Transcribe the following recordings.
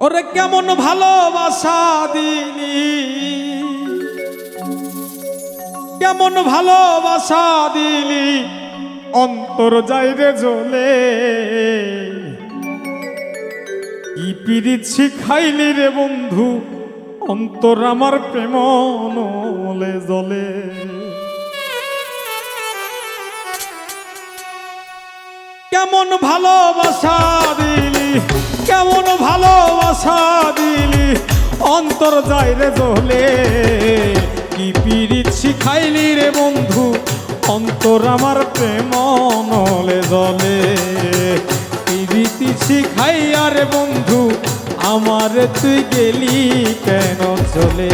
ওরে কেমন ভালোবাসা দিলি? কেমন ভালোবাসা দিলি? অন্তর যাই রে জ্বলে কি পিরিত শিখাইলি রে বন্ধু? অন্তর আমার প্রেম নলে জ্বলে কেমন ভালোবাসা দিলি? কেমন ভালোবাসা দিলি? অন্তর যায় রে জ্বলে কি পিরিত শিখাইলি রে বন্ধু? অন্তর আমার প্রেম নলে জ্বলে পিরিতি শিখাইয়া রে বন্ধু, আমার তুই গেলি কেন চলে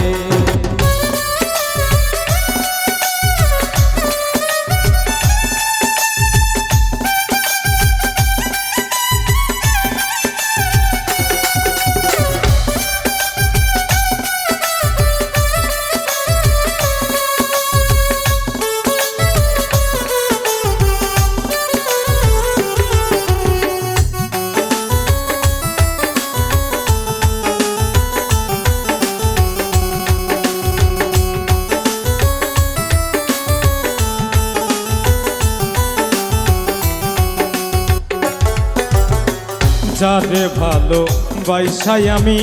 ভালো বাইসাই আমি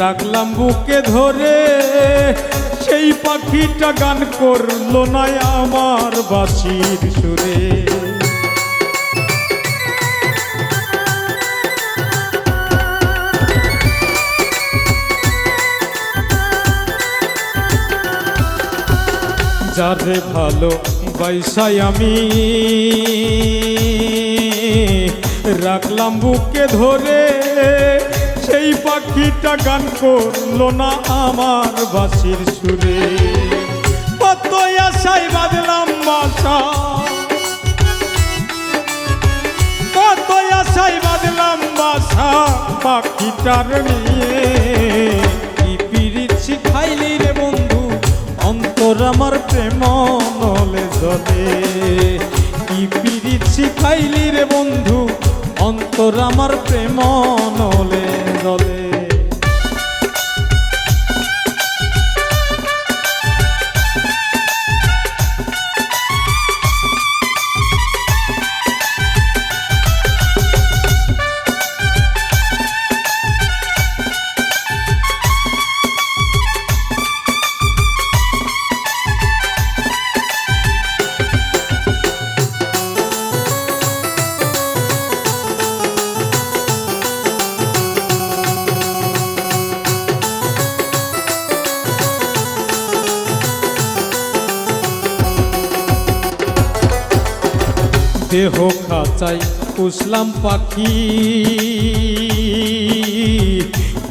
রাখলাম বুকে ধরে, সেই পাখিটা গান করল না আমার বাসির সুরে। যারে ভালো বাইসাই আমি রাখলাম বুকে ধরে। সেই পাখিটা গান করল না আমার বাসির সুরে। কত আশাই বাজলাম বাসা। কত আশাই বাজলাম বাসা পাখিটার নিয়ে। কি পিরিত শিখাইলি রে বন্ধু, অন্তর আমার প্রেম নলে জলে। কি পিরিত শিখাইলি রে বন্ধু অন্তর আমার প্রেম নলে জলে। দেহ খাঁচাই পুষলাম পাখি।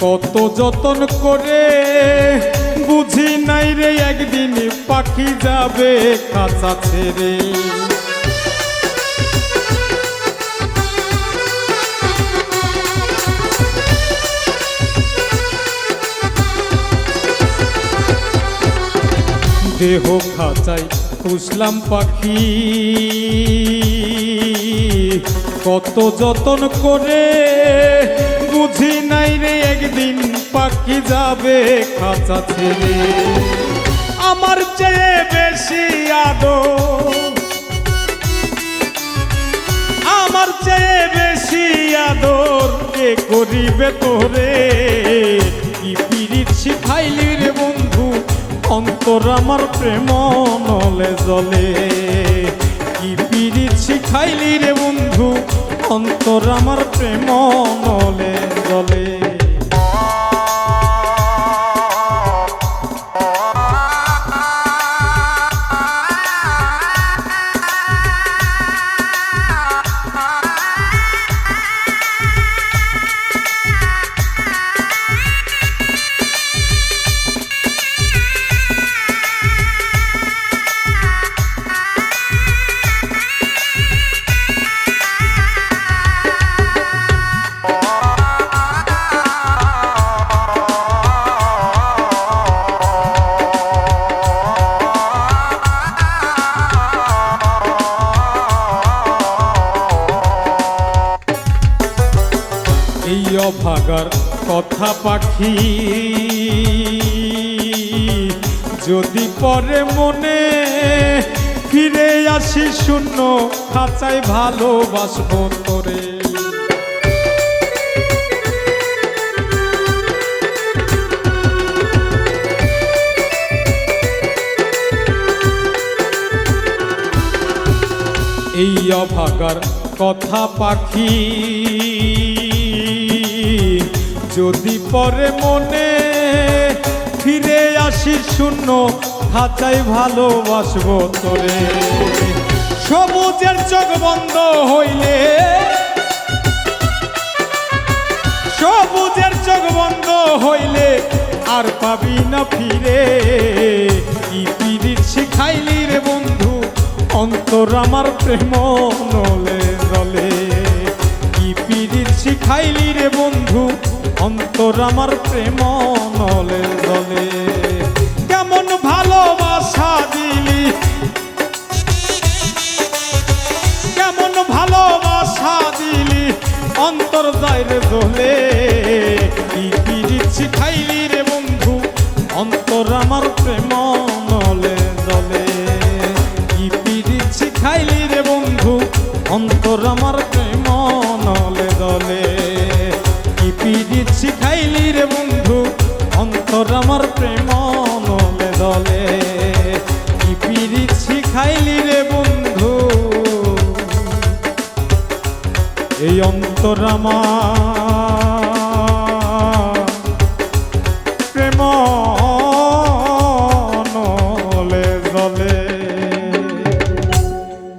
কত যতন করে বুঝি নাই রে, একদিন পাখি যাবে খাঁচা ছেড়ে। দেহ খাঁচাই পুষলাম পাখি। কত যতন করে, বুঝি নাই রে, একদিন পাখি যাবে খাঁচা ছেড়ে। আমার চেয়ে বেশি আদর, আমার চেয়ে বেশি আদর কে করিবে তোরে? কি রে বন্ধু, অন্তর আমার প্রেম নলে জলে। কি পিরিত শিখাইলি রে বন্ধু? অন্তর আমার প্রেম নলে জলে। এই অভাগার কথা পাখি। যদি পরে মনে ফিরে আসি শূন্য, খাঁচায় ভালোবাসবো তোরে। এই অভাগার কথা পাখি। যদি পরে মনে ফিরে আসি শূন্য খাঁচাই ভালোবাসবো তোরে। সবুজের চোখ বন্ধ হইলে, সবুজের চোখ বন্ধ হইলে আর পাবি না ফিরে। কি পিরিত শিখাইলি রে বন্ধু, অন্তর আমার প্রেম নলে জলে। কি পিরিত শিখাইলি রে বন্ধু অন্তর আমার প্রেম পিরিত শিখাইলি রে বন্ধু, অন্তর আমার প্রেম নলে দলে। কি পিরিত শিখাইলি রে বন্ধু, এই অন্তর আমার